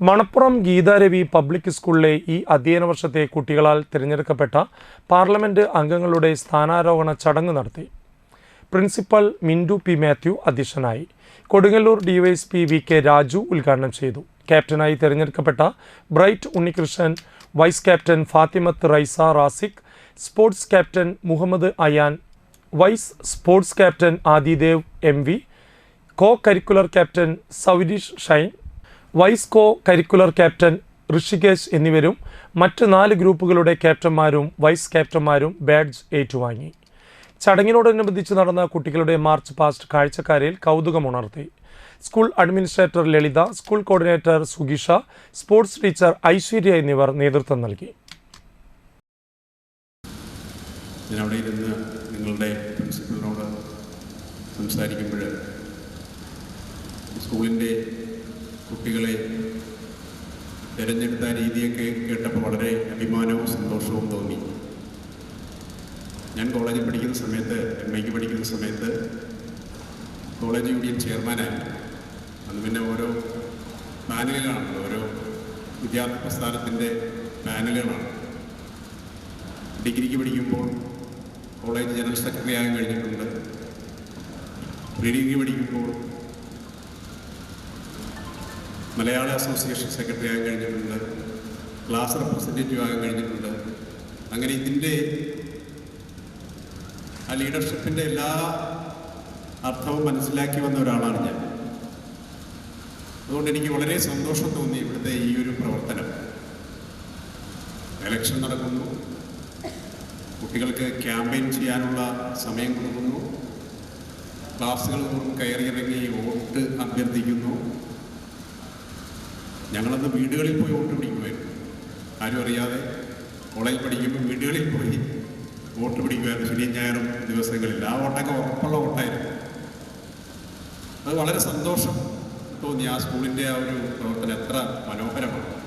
Manappuram Geetharavi public സ്കൂളിലെ ഈ അധ്യയന വർഷത്തെ കുട്ടികളാൽ തിരഞ്ഞെടുക്കപ്പെട്ട പാർലമെന്റ് അംഗങ്ങളുടെ സ്ഥാനാരോഹണ ചടങ്ങ് നടത്തി. പ്രിൻസിപ്പൽ മിൻഡു പി മാത്യു അധ്യക്ഷനായി. Kodungallur DYSP V K Raju ഉദ്ഘാടനം ചെയ്തു. ക്യാപ്റ്റനായി തിരഞ്ഞെടുക്കപ്പെട്ട Bright Unnikrishnan vice captain Fathimath Raisa Rasiq sports captain Muhammad Ayan vice sports captain Adidev M V co curricular captain Saureesh Shine vice co curricular captain Rishikesh എന്നിവരും മറ്റ് നാല് ഗ്രൂപ്പുകളുടെ ക്യാപ്റ്റന്മാരും vice ക്യാപ്റ്റന്മാരും badge ഏറ്റുവാങ്ങി. ചടങ്ങിനോടനുബന്ധിച്ച് നടന്ന കുട്ടികളുടെ മാർച്ച് പാസ്റ്റ് കാഴ്ചക്കാരിൽ കൗതുകമുണർത്തി. School administrator Lalitha school coordinator സുഗീഷ sports teacher Aishwarya എന്നിവർ നേതൃത്വം നൽകി. ഞാൻ അവിടെ ഇരുന്ന് നിങ്ങളുടെ പ്രിൻസിപ്പളിനോട് സംസാരിക്കുമ്പോൾ സ്കൂളിന്റെ കുട്ടികളെ തിരഞ്ഞെടുത്ത രീതിയൊക്കെ കേട്ടപ്പോൾ വളരെ അഭിമാനവും സന്തോഷവും തോന്നി. ഞാൻ കോളേജിൽ പഠിക്കുന്ന സമയത്ത് എം ഐക്ക് പഠിക്കുന്ന സമയത്ത് കോളേജ് യൂണിയൻ ചെയർമാനായിരുന്നു അന്ന് പിന്നെ ഓരോ പാനലുകളാണല്ലോ ഓരോ വിദ്യാർത്ഥി പ്രസ്ഥാനത്തിന്റെ പാനലുകളാണ്. ഡിഗ്രിക്ക് പഠിക്കുമ്പോൾ കോളേജ് ജനറൽ സെക്രട്ടറി ആകാൻ കഴിഞ്ഞിട്ടുണ്ട്. പ്രീഡിഗ്രി പഠിക്കുമ്പോൾ മലയാള അസോസിയേഷൻ സെക്രട്ടറി ആകാൻ കഴിഞ്ഞിട്ടുണ്ട് ക്ലാസ് റെപ്രസെന്റേറ്റീവ് ആകാൻ കഴിഞ്ഞിട്ടുണ്ട്. അങ്ങനെ ഇതിന്റെ ആ ലീഡർഷിപ്പിന്റെ എല്ലാ അർത്ഥവും മനസ്സിലാക്കി വന്ന ഒരാളാണ് ഞാൻ. അതുകൊണ്ട് എനിക്ക് വളരെ സന്തോഷം തോന്നി ഇവിടുത്തെ ഈ ഒരു പ്രവർത്തനം. എലക്ഷൻ നടക്കുന്നു. കുട്ടികൾക്ക് ക്യാമ്പയിൻ ചെയ്യാനുള്ള സമയം കൊടുക്കുന്നു. ക്ലാസ്സുകൾ കയറിയിറങ്ങി വോട്ട് അഭ്യർത്ഥിക്കുന്നു. ഞങ്ങളന്ന് വീടുകളിൽ പോയി വോട്ട് പിടിക്കുമായിരുന്നു. ആരും അറിയാതെ കോളേജ് പഠിക്കുമ്പോൾ വീടുകളിൽ പോയി വോട്ട് പിടിക്കുമായിരുന്നു. ശനിയും ഞായറും ദിവസങ്ങളിൽ. ആ വോട്ടൊക്കെ ഉറപ്പുള്ള വോട്ടായിരുന്നു. അത് വളരെ സന്തോഷം തോന്നി. ആ സ്കൂളിന്റെ ആ ഒരു പ്രവർത്തനം എത്ര മനോഹരമാണ്.